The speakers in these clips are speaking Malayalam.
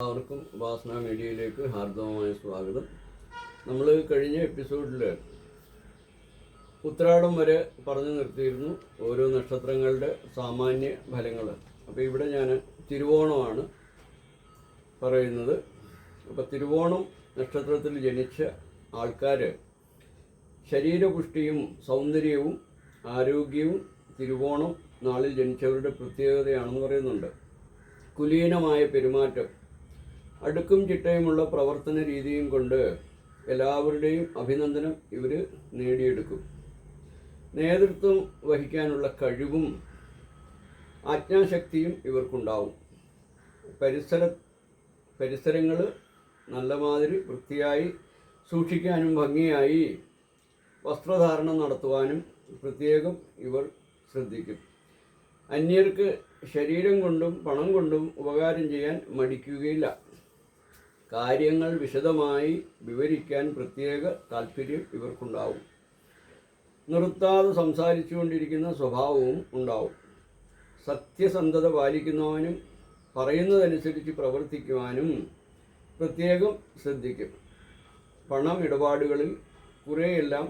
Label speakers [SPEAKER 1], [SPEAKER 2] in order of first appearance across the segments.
[SPEAKER 1] എല്ലാവർക്കും വാസന മീഡിയയിലേക്ക് ഹാർദവമായ സ്വാഗതം. നമ്മൾ കഴിഞ്ഞ എപ്പിസോഡിൽ ഉത്രാടം വരെ പറഞ്ഞു നിർത്തിയിരുന്നു ഓരോ നക്ഷത്രങ്ങളുടെ സാമാന്യ ഫലങ്ങൾ അപ്പോൾ ഇവിടെ ഞാൻ തിരുവോണമാണ് പറയുന്നത്. അപ്പോൾ തിരുവോണം നക്ഷത്രത്തിൽ ജനിച്ച ആൾക്കാർ ശരീരപുഷ്ടിയും സൗന്ദര്യവും ആരോഗ്യവും തിരുവോണം നാളിൽ ജനിച്ചവരുടെ പ്രത്യേകതയാണെന്ന് പറയുന്നുണ്ട്. കുലീനമായ പെരുമാറ്റം അടുക്കും ചിട്ടയുമുള്ള പ്രവർത്തന രീതിയും കൊണ്ട് എല്ലാവരുടെയും അഭിനന്ദനം ഇവർ നേടിയെടുക്കും. നേതൃത്വം വഹിക്കാനുള്ള കഴിവും ആജ്ഞാശക്തിയും ഇവർക്കുണ്ടാവും. പരിസര പരിസരങ്ങൾ നല്ലമാതിരി വൃത്തിയായി സൂക്ഷിക്കാനും ഭംഗിയായി വസ്ത്രധാരണം നടത്തുവാനും പ്രത്യേകം ഇവർ ശ്രദ്ധിക്കും. അന്യർക്ക് ശരീരം കൊണ്ടും പണം കൊണ്ടും ഉപകാരം ചെയ്യാൻ മടിക്കുകയില്ല. കാര്യങ്ങൾ വിശദമായി വിവരിക്കാൻ പ്രത്യേക താല്പര്യം ഇവർക്കുണ്ടാവും. നിർത്താതെ സംസാരിച്ചുകൊണ്ടിരിക്കുന്ന സ്വഭാവവും ഉണ്ടാവും. സത്യസന്ധത പാലിക്കുന്നവനും പറയുന്നതനുസരിച്ച് പ്രവർത്തിക്കുവാനും പ്രത്യേകം ശ്രദ്ധിക്കും. പണം ഇടപാടുകളിൽ കുറേയെല്ലാം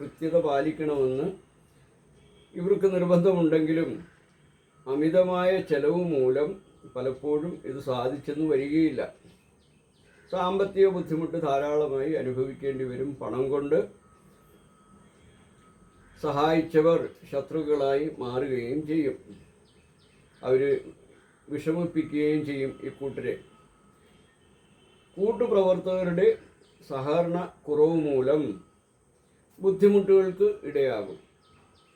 [SPEAKER 1] കൃത്യത പാലിക്കണമെന്ന് ഇവർക്ക് നിർബന്ധമുണ്ടെങ്കിലും അമിതമായ ചെലവ് മൂലം പലപ്പോഴും ഇത് സാധിച്ചെന്ന് വരികയില്ല. സാമ്പത്തിക ബുദ്ധിമുട്ട് ധാരാളമായി അനുഭവിക്കേണ്ടി വരും. പണം കൊണ്ട് സഹായിച്ചവർ ശത്രുക്കളായി മാറുകയും ചെയ്യും. അവർ വിഷമിപ്പിക്കുകയും ചെയ്യും ഈ കൂട്ടരെ. കൂട്ടുപ്രവർത്തകരുടെ സഹകരണ കുറവ് മൂലം ബുദ്ധിമുട്ടുകൾക്ക് ഇടയാകും.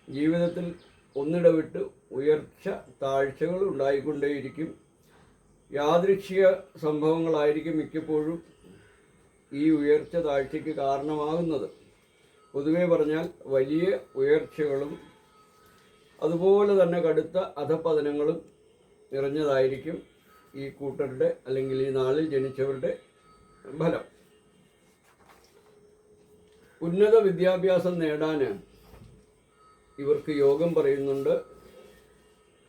[SPEAKER 1] ജീവിതത്തിൽ ഒന്നിടവിട്ട് ഉയർച്ച താഴ്ചകൾ ഉണ്ടായിക്കൊണ്ടേയിരിക്കും. യാദൃച്ഛിക സംഭവങ്ങളായിരിക്കും മിക്കപ്പോഴും ഈ ഉയർച്ച താഴ്ചയ്ക്ക് കാരണമാകുന്നത്. പൊതുവെ പറഞ്ഞാൽ വലിയ ഉയർച്ചകളും അതുപോലെ തന്നെ കടുത്ത അധപതനങ്ങളും നിറഞ്ഞതായിരിക്കും ഈ കൂട്ടരുടെ അല്ലെങ്കിൽ ഈ നാളിൽ ജനിച്ചവരുടെ ഫലം. ഉന്നത വിദ്യാഭ്യാസം നേടാൻ ഇവർക്ക് യോഗം പറയുന്നുണ്ട്.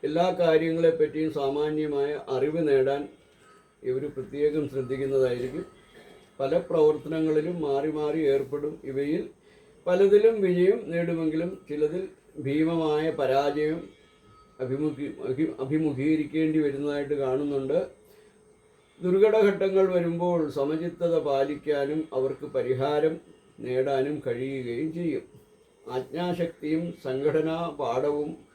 [SPEAKER 1] എല്ലാ കാര്യങ്ങളെപ്പറ്റിയും സാമാന്യമായ അറിവ് നേടാൻ ഇവർ പ്രത്യേകം ശ്രദ്ധിക്കുന്നതായിരിക്കും. പല പ്രവർത്തനങ്ങളിലും മാറി മാറി ഏർപ്പെടും. ഇവയിൽ പലതിലും വിജയം നേടുമെങ്കിലും ചിലതിൽ ഭീമമായ പരാജയം അഭിമുഖീ അഭി- അഭിമുഖീകരിക്കേണ്ടി വരുന്നതായിട്ട് കാണുന്നുണ്ട്. ദുർഘടഘട്ടങ്ങൾ വരുമ്പോൾ സമചിത്തത പാലിക്കാനും അവർക്ക് പരിഹാരം നേടാനും കഴിയുകയും ചെയ്യും. ആജ്ഞാശക്തിയും സംഘടനാ പാഠവും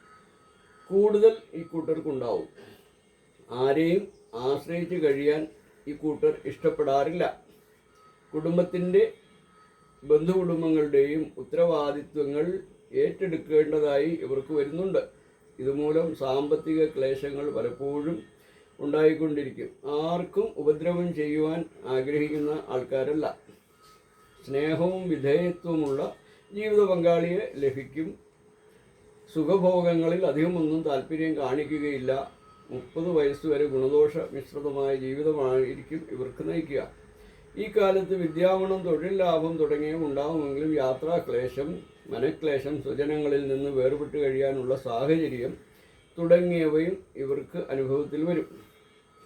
[SPEAKER 1] കൂടുതൽ ഈ കൂട്ടർക്കുണ്ടാവും. ആരെയും ആശ്രയിച്ച് കഴിയാൻ ഈ കൂട്ടർ ഇഷ്ടപ്പെടാറില്ല. കുടുംബത്തിന്റെ ബന്ധുകുടുംബങ്ങളുടെയും ഉത്തരവാദിത്വങ്ങൾ ഏറ്റെടുക്കേണ്ടതായി ഇവർക്ക് വരുന്നുണ്ട്. ഇതുമൂലം സാമ്പത്തിക ക്ലേശങ്ങൾ പലപ്പോഴും ഉണ്ടായിക്കൊണ്ടിരിക്കും. ആർക്കും ഉപദ്രവം ചെയ്യുവാൻ ആഗ്രഹിക്കുന്ന ആൾക്കാരല്ല. സ്നേഹവും വിധേയത്വമുള്ള ജീവിത പങ്കാളിയെ ലഭിക്കും സുഖഭോഗങ്ങളിൽ അധികമൊന്നും താല്പര്യം കാണിക്കുകയില്ല. മുപ്പത് വയസ്സുവരെ ഗുണദോഷ മിശ്രിതമായ ജീവിതമായിരിക്കും ഇവർക്ക് നയിക്കുക. ഈ കാലത്ത് വിദ്യാവണം തൊഴിൽ ലാഭം തുടങ്ങിയവ ഉണ്ടാകുമെങ്കിലും യാത്രാക്ലേശം മനക്ലേശം സ്വജനങ്ങളിൽ നിന്ന് വേർപെട്ട് കഴിയാനുള്ള സാഹചര്യം തുടങ്ങിയവയും ഇവർക്ക് അനുഭവത്തിൽ വരും.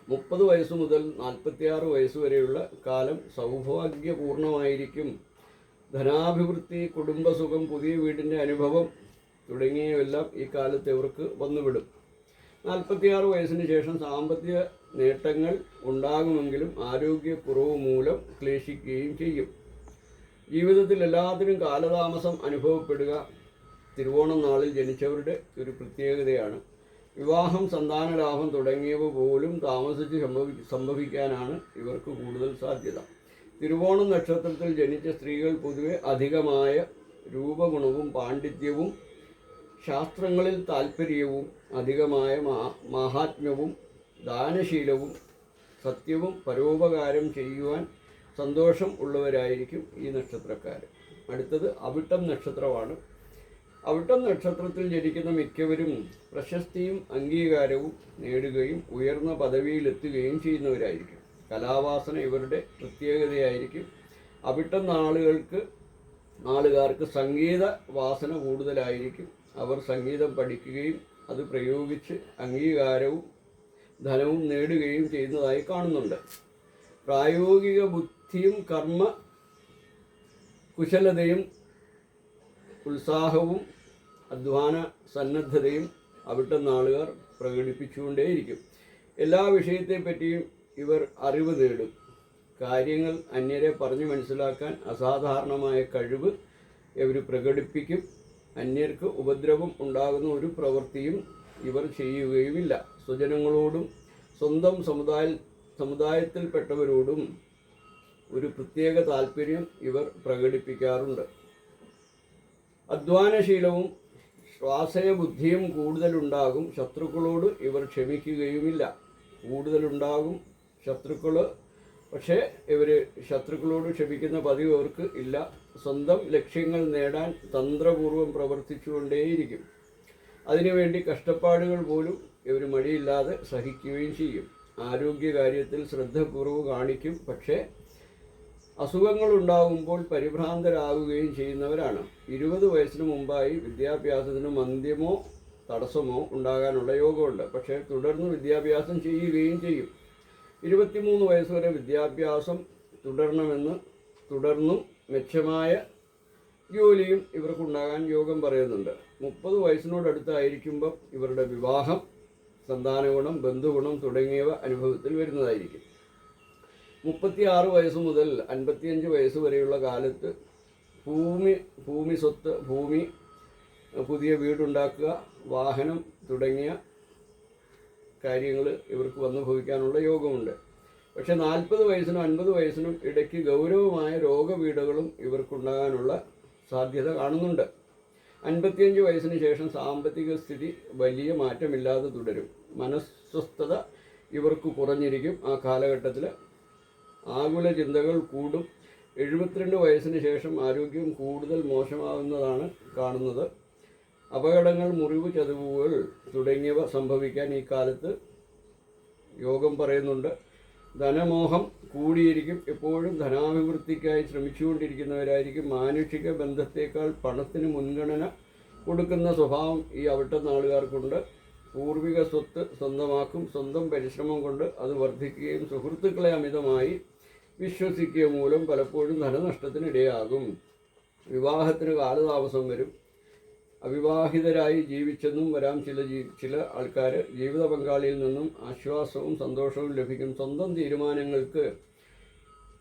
[SPEAKER 1] മുപ്പത് വയസ്സ് മുതൽ നാൽപ്പത്തിയാറ് വയസ്സ് വരെയുള്ള കാലം സൗഭാഗ്യപൂർണമായിരിക്കും. ധനാഭിവൃദ്ധി കുടുംബസുഖം പുതിയ വീടിന്റെ അനുഭവം തുടങ്ങിയവയെല്ലാം ഈ കാലത്ത് ഇവർക്ക് വന്നുവിടും. നാൽപ്പത്തിയാറ് വയസ്സിന് ശേഷം സാമ്പത്തിക നേട്ടങ്ങൾ ഉണ്ടാകുമെങ്കിലും ആരോഗ്യക്കുറവ് മൂലം ക്ലേശിക്കുകയും ചെയ്യും. ജീവിതത്തിൽ എല്ലാത്തിനും കാലതാമസം അനുഭവപ്പെടുക തിരുവോണം നാളിൽ ജനിച്ചവരുടെ ഒരു പ്രത്യേകതയാണ്. വിവാഹം സന്താനലാഭം തുടങ്ങിയവ പോലും താമസിച്ച് സംഭവി സംഭവിക്കാനാണ് ഇവർക്ക് കൂടുതൽ സാധ്യത. തിരുവോണം നക്ഷത്രത്തിൽ ജനിച്ച സ്ത്രീകൾ പൊതുവെ അധികമായ രൂപഗുണവും പാണ്ഡിത്യവും ശാസ്ത്രങ്ങളിൽ താല്പര്യവും അധികമായ മാഹാത്മ്യവും ദാനശീലവും സത്യവും പരോപകാരം ചെയ്യുവാൻ സന്തോഷം ഉള്ളവരായിരിക്കും ഈ നക്ഷത്രക്കാർ അടുത്തത് അവിട്ടം നക്ഷത്രമാണ്. അവിട്ടം നക്ഷത്രത്തിൽ ജനിക്കുന്ന മിക്കവരും പ്രശസ്തിയും അംഗീകാരവും നേടുകയും ഉയർന്ന പദവിയിലെത്തുകയും ചെയ്യുന്നവരായിരിക്കും. കലാവാസന ഇവരുടെ പ്രത്യേകതയായിരിക്കും. അവിട്ടം നാളുകൾക്ക് നാളുകാർക്ക് സംഗീത വാസന കൂടുതലായിരിക്കും. അവർ സംഗീതം പഠിക്കുകയും അത് പ്രയോഗിച്ച് അംഗീകാരവും ധനവും നേടുകയും ചെയ്യുന്നതായി കാണുന്നുണ്ട്. പ്രായോഗിക ബുദ്ധിയും കർമ്മ കുശലതയും ഉത്സാഹവും അധ്വാന സന്നദ്ധതയും അവിടുത്തെ നാളുകാർ പ്രകടിപ്പിച്ചുകൊണ്ടേയിരിക്കും. എല്ലാ വിഷയത്തെപ്പറ്റിയും ഇവർ അറിവ് നേടും. കാര്യങ്ങൾ അന്യരെ പറഞ്ഞു മനസ്സിലാക്കാൻ അസാധാരണമായ കഴിവ് ഇവർ പ്രകടിപ്പിക്കും. അന്യർക്ക് ഉപദ്രവം ഉണ്ടാകുന്ന ഒരു പ്രവൃത്തിയും ഇവർ ചെയ്യുകയുമില്ല. സ്വജനങ്ങളോടും സ്വന്തം സമുദായ സമുദായത്തിൽപ്പെട്ടവരോടും ഒരു പ്രത്യേക താല്പര്യം ഇവർ പ്രകടിപ്പിക്കാറുണ്ട്. അധ്വാനശീലവും ശ്വാസയബുദ്ധിയും കൂടുതലുണ്ടാകും. ശത്രുക്കളോട് ഇവർ ക്ഷമിക്കുകയുമില്ല. കൂടുതലുണ്ടാകും. ശത്രുക്കൾ പക്ഷേ ഇവർ ശത്രുക്കളോട് ക്ഷമിക്കുന്ന പതിവ് അവർക്ക് ഇല്ല. സ്വന്തം ലക്ഷ്യങ്ങൾ നേടാൻ തന്ത്രപൂർവം പ്രവർത്തിച്ചുകൊണ്ടേയിരിക്കും. അതിനുവേണ്ടി കഷ്ടപ്പാടുകൾ പോലും ഇവർ മടിയില്ലാതെ സഹിക്കുകയും ചെയ്യും. ആരോഗ്യകാര്യത്തിൽ ശ്രദ്ധക്കുറവ് കാണിക്കും. പക്ഷേ അസുഖങ്ങൾ ഉണ്ടാകുമ്പോൾ പരിഭ്രാന്തരാകുകയും ചെയ്യുന്നവരാണ്. ഇരുപത് വയസ്സിന് മുമ്പായി വിദ്യാഭ്യാസത്തിന് മന്ദ്യമോ തടസ്സമോ ഉണ്ടാകാനുള്ള യോഗമുണ്ട്. പക്ഷേ തുടർന്ന് വിദ്യാഭ്യാസം ചെയ്യുകയും ചെയ്യും. ഇരുപത്തിമൂന്ന് വയസ്സുവരെ വിദ്യാഭ്യാസം തുടരണമെന്ന് തുടർന്നും മെച്ചമായ ജോലിയും ഇവർക്കുണ്ടാകാൻ യോഗം പറയുന്നുണ്ട്. മുപ്പത് വയസ്സിനോടടുത്തായിരിക്കുമ്പം ഇവരുടെ വിവാഹം സന്താനഗുണം ബന്ധുഗുണം തുടങ്ങിയവ അനുഭവത്തിൽ വരുന്നതായിരിക്കും. മുപ്പത്തി ആറ് വയസ്സ് മുതൽ അൻപത്തിയഞ്ച് വയസ്സ് വരെയുള്ള കാലത്ത് ഭൂമി ഭൂമി സ്വത്ത് ഭൂമി പുതിയ വീടുണ്ടാക്കുക വാഹനം തുടങ്ങിയ കാര്യങ്ങൾ ഇവർക്ക് വന്നു ഭവിക്കാനുള്ള യോഗമുണ്ട്. പക്ഷേ നാൽപ്പത് വയസ്സിനും അൻപത് വയസ്സിനും ഇടയ്ക്ക് ഗൗരവമായ രോഗപീഠകളും ഇവർക്കുണ്ടാകാനുള്ള സാധ്യത കാണുന്നുണ്ട്. അൻപത്തിയഞ്ച് വയസ്സിന് ശേഷം സാമ്പത്തിക സ്ഥിതി വലിയ മാറ്റമില്ലാതെ തുടരും. മനസ്വസ്ഥത ഇവർക്ക് കുറഞ്ഞിരിക്കും. ആ കാലഘട്ടത്തിൽ ആകുല ചിന്തകൾ കൂടും. എഴുപത്തിരണ്ട് വയസ്സിന് ശേഷം ആരോഗ്യം കൂടുതൽ മോശമാകുന്നതാണ് കാണുന്നത്. അപകടങ്ങൾ മുറിവ് ചതിവുകൾ തുടങ്ങിയവ സംഭവിക്കാൻ ഈ കാലത്ത് യോഗം പറയുന്നുണ്ട്. ധനമോഹം കൂടിയിരിക്കും. എപ്പോഴും ധനാഭിവൃദ്ധിക്കായി ശ്രമിച്ചുകൊണ്ടിരിക്കുന്നവരായിരിക്കും. മാനുഷിക ബന്ധത്തേക്കാൾ പണത്തിന് മുൻഗണന കൊടുക്കുന്ന സ്വഭാവം ഈ അവിട്ട നാളുകാർക്കുണ്ട് പൂർവിക സ്വത്ത് സ്വന്തമാക്കും. സ്വന്തം പരിശ്രമം കൊണ്ട് അത് വർദ്ധിക്കുകയും സുഹൃത്തുക്കളെ അമിതമായി വിശ്വസിക്കുക മൂലം പലപ്പോഴും ധനനഷ്ടത്തിനിടയാകും. വിവാഹത്തിന് കാലതാമസം വരും. അവിവാഹിതരായി ജീവിച്ചെന്നും വരാം ചില ചില ആൾക്കാർ ജീവിത പങ്കാളിയിൽ നിന്നും ആശ്വാസവും സന്തോഷവും ലഭിക്കും. സ്വന്തം തീരുമാനങ്ങൾക്ക്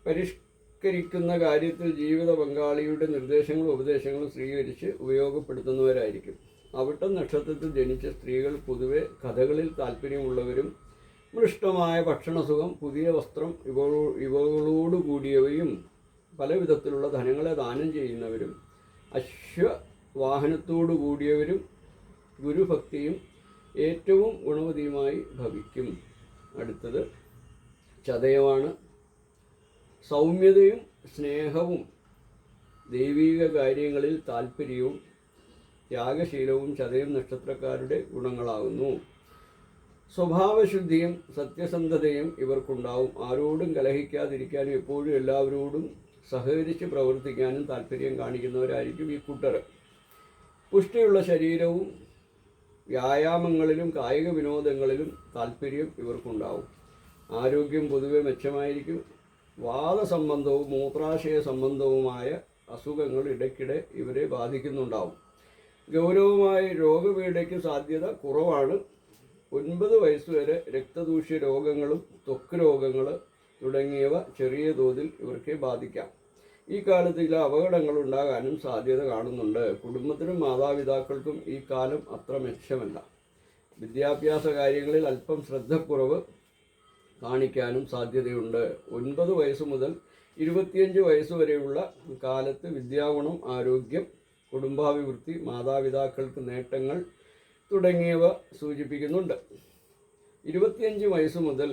[SPEAKER 1] പരിഷ്കരിക്കുന്ന കാര്യത്തിൽ ജീവിത പങ്കാളിയുടെ നിർദ്ദേശങ്ങളും ഉപദേശങ്ങളും സ്വീകരിച്ച് ഉപയോഗപ്പെടുത്തുന്നവരായിരിക്കും. അവിട്ടം നക്ഷത്രത്തിൽ ജനിച്ച സ്ത്രീകൾ പൊതുവെ കഥകളിൽ താല്പര്യമുള്ളവരും മൃഷ്ടമായ ഭക്ഷണസുഖം പുതിയ വസ്ത്രം ഇവ ഇവകളോടുകൂടിയവയും പല വിധത്തിലുള്ള ധനങ്ങളെ ദാനം ചെയ്യുന്നവരും അശ്വ വാഹനത്തോടു കൂടിയവരും ഗുരുഭക്തിയും ഏറ്റവും ഗുണവതിയുമായി ഭവിക്കും. അടുത്തത് ചതയമാണ്. സൗമ്യതയും സ്നേഹവും ദൈവീക കാര്യങ്ങളിൽ താല്പര്യവും ത്യാഗശീലവും ചതയം നക്ഷത്രക്കാരുടെ ഗുണങ്ങളാകുന്നു. സ്വഭാവശുദ്ധിയും സത്യസന്ധതയും ഇവർക്കുണ്ടാവും. ആരോടും കലഹിക്കാതിരിക്കാനും എപ്പോഴും എല്ലാവരോടും സഹകരിച്ച് പ്രവർത്തിക്കാനും താല്പര്യം കാണിക്കുന്നവരായിരിക്കും ഈ കൂട്ടർ. പുഷ്ടിയുള്ള ശരീരവും വ്യായാമങ്ങളിലും കായിക വിനോദങ്ങളിലും താല്പര്യം ഇവർക്കുണ്ടാവും. ആരോഗ്യം പൊതുവെ മെച്ചമായിരിക്കും. വാദ വാദസംബന്ധവും മൂത്രാശയ സംബന്ധവുമായ അസുഖങ്ങൾ ഇടയ്ക്കിടെ ഇവരെ ബാധിക്കുന്നുണ്ടാവും. ഗൗരവമായ രോഗപീഠയ്ക്ക് സാധ്യത കുറവാണ്. ഒൻപത് വയസ്സുവരെ രക്തദൂഷ്യ രോഗങ്ങളും ത്വക്ക് രോഗങ്ങൾ തുടങ്ങിയവ ചെറിയ തോതിൽ ഇവർക്ക് ബാധിക്കാം. ഈ കാലത്ത് ചില അപകടങ്ങൾ ഉണ്ടാകാനും സാധ്യത കാണുന്നുണ്ട്. കുടുംബത്തിനും മാതാപിതാക്കൾക്കും ഈ കാലം അത്ര മെച്ചമല്ല. വിദ്യാഭ്യാസ കാര്യങ്ങളിൽ അല്പം ശ്രദ്ധക്കുറവ് കാണിക്കാനും സാധ്യതയുണ്ട്. ഒൻപത് വയസ്സ് മുതൽ ഇരുപത്തിയഞ്ച് വയസ്സ് വരെയുള്ള കാലത്ത് വിദ്യാഗുണം ആരോഗ്യം കുടുംബാഭിവൃദ്ധി മാതാപിതാക്കൾക്ക് നേട്ടങ്ങൾ തുടങ്ങിയവ സൂചിപ്പിക്കുന്നുണ്ട്. ഇരുപത്തിയഞ്ച് വയസ്സ് മുതൽ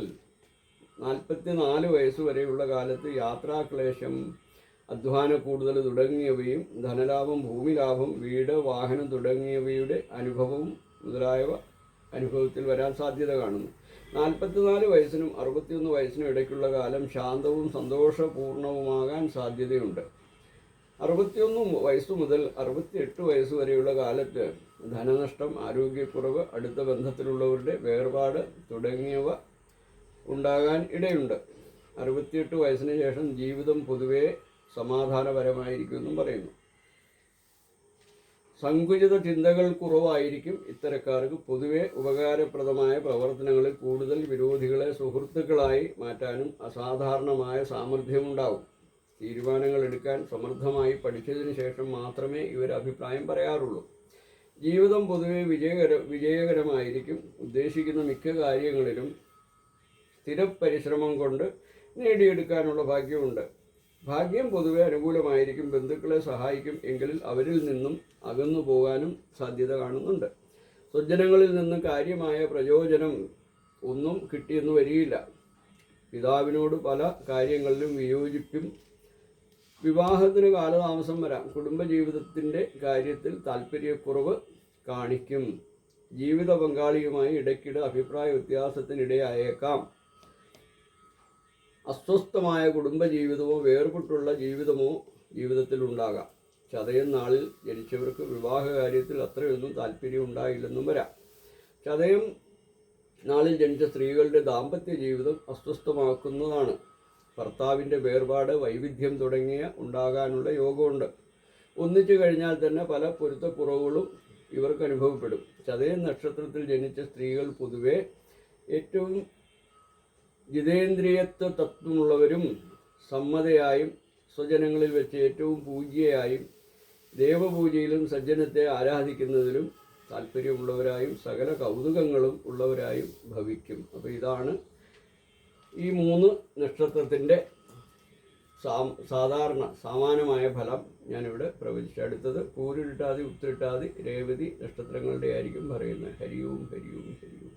[SPEAKER 1] നാൽപ്പത്തി നാല് വയസ്സ് വരെയുള്ള കാലത്ത് യാത്രാക്ലേശം അധ്വാന കൂടുതൽ തുടങ്ങിയവയും ധനലാഭം ഭൂമിലാഭം വീട് വാഹനം തുടങ്ങിയവയുടെ അനുഭവവും മുതലായവ അനുഭവത്തിൽ വരാൻ സാധ്യത കാണുന്നു. നാൽപ്പത്തിനാല് വയസ്സിനും അറുപത്തിയൊന്ന് വയസ്സിനും ഇടയ്ക്കുള്ള കാലം ശാന്തവും സന്തോഷപൂർണവുമാകാൻ സാധ്യതയുണ്ട്. അറുപത്തിയൊന്ന് വയസ്സ് മുതൽ അറുപത്തിയെട്ട് വയസ്സ് വരെയുള്ള കാലത്ത് ധനനഷ്ടം ആരോഗ്യക്കുറവ് അടുത്ത ബന്ധത്തിലുള്ളവരുടെ വേർപാട് തുടങ്ങിയവ ഉണ്ടാകാൻ ഇടയുണ്ട്. അറുപത്തിയെട്ട് വയസ്സിന് ശേഷം ജീവിതം പൊതുവെ സമാധാനപരമായിരിക്കുമെന്നും പറയുന്നു. സങ്കുചിത ചിന്തകൾ കുറവായിരിക്കും ഇത്തരക്കാർക്ക്. പൊതുവെ ഉപകാരപ്രദമായ പ്രവർത്തനങ്ങളിൽ കൂടുതൽ വിരോധികളെ സുഹൃത്തുക്കളായി മാറ്റാനും അസാധാരണമായ സാമർഥ്യമുണ്ടാവും. തീരുമാനങ്ങൾ എടുക്കാൻ സമർത്ഥമായി പഠിച്ചതിന് ശേഷം മാത്രമേ ഇവർ അഭിപ്രായം പറയാറുള്ളൂ. ജീവിതം പൊതുവെ വിജയകര വിജയകരമായിരിക്കും. ഉദ്ദേശിക്കുന്ന മിക്ക കാര്യങ്ങളിലും സ്ഥിരപരിശ്രമം കൊണ്ട് നേടിയെടുക്കാനുള്ള ഭാഗ്യമുണ്ട്. ഭാഗ്യം പൊതുവെ അനുകൂലമായിരിക്കും. ബന്ധുക്കളെ സഹായിക്കും എങ്കിൽ അവരിൽ നിന്നും അകന്നു പോകാനും സാധ്യത കാണുന്നുണ്ട്. സ്വജനങ്ങളിൽ നിന്ന് കാര്യമായ പ്രയോജനം ഒന്നും കിട്ടിയെന്ന് വരികയില്ല പിതാവിനോട് പല കാര്യങ്ങളിലും വിയോജിപ്പും വിവാഹത്തിന് കാലതാമസം വരാം. കുടുംബജീവിതത്തിന്റെ കാര്യത്തിൽ താല്പര്യക്കുറവ് കാണിക്കും. ജീവിത പങ്കാളിയുമായി ഇടയ്ക്കിടെ അഭിപ്രായ വ്യത്യാസത്തിനിടയായേക്കാം. അസ്വസ്ഥമായ കുടുംബജീവിതമോ വേർപെട്ടുള്ള ജീവിതമോ ജീവിതത്തിലുണ്ടാകാം. ചതയം നാളിൽ ജനിച്ചവർക്ക് വിവാഹ കാര്യത്തിൽ അത്രയൊന്നും താല്പര്യം ഉണ്ടായില്ലെന്നും വരാം. ചതയം നാളിൽ ജനിച്ച സ്ത്രീകളുടെ ദാമ്പത്യ ജീവിതം അസ്വസ്ഥമാക്കുന്നതാണ്. ഭർത്താവിന്റെ വേർപാട് വൈവിധ്യം തുടങ്ങിയ ഉണ്ടാകാനുള്ള യോഗമുണ്ട്. ഒന്നിച്ചു കഴിഞ്ഞാൽ തന്നെ പല പൊരുത്തക്കുറവുകളും ഇവർക്ക് അനുഭവപ്പെടും. ചതയം നക്ഷത്രത്തിൽ ജനിച്ച സ്ത്രീകൾ പൊതുവെ ഏറ്റവും ജിതേന്ദ്രിയത്വ തത്വമുള്ളവരും സമ്മതയായും സ്വജനങ്ങളിൽ വെച്ച് ഏറ്റവും പൂജ്യയായും ദേവപൂജയിലും സജ്ജനത്തെ ആരാധിക്കുന്നതിലും താല്പര്യമുള്ളവരായും സകല കൗതുകങ്ങളും ഉള്ളവരായും ഭവിക്കും. അപ്പോൾ ഇതാണ് ഈ മൂന്ന് നക്ഷത്രത്തിന്റെ സാധാരണ സാമാന്യമായ ഫലം ഞാനിവിടെ പ്രവചിച്ചു. അടുത്തത് പൂരിട്ടാതി ഉത്തിരിട്ടാതി രേവതി നക്ഷത്രങ്ങളുടെ ആയിരിക്കും പറയുന്നത്. ഹരിയും ഹരിയും ഹരിയും.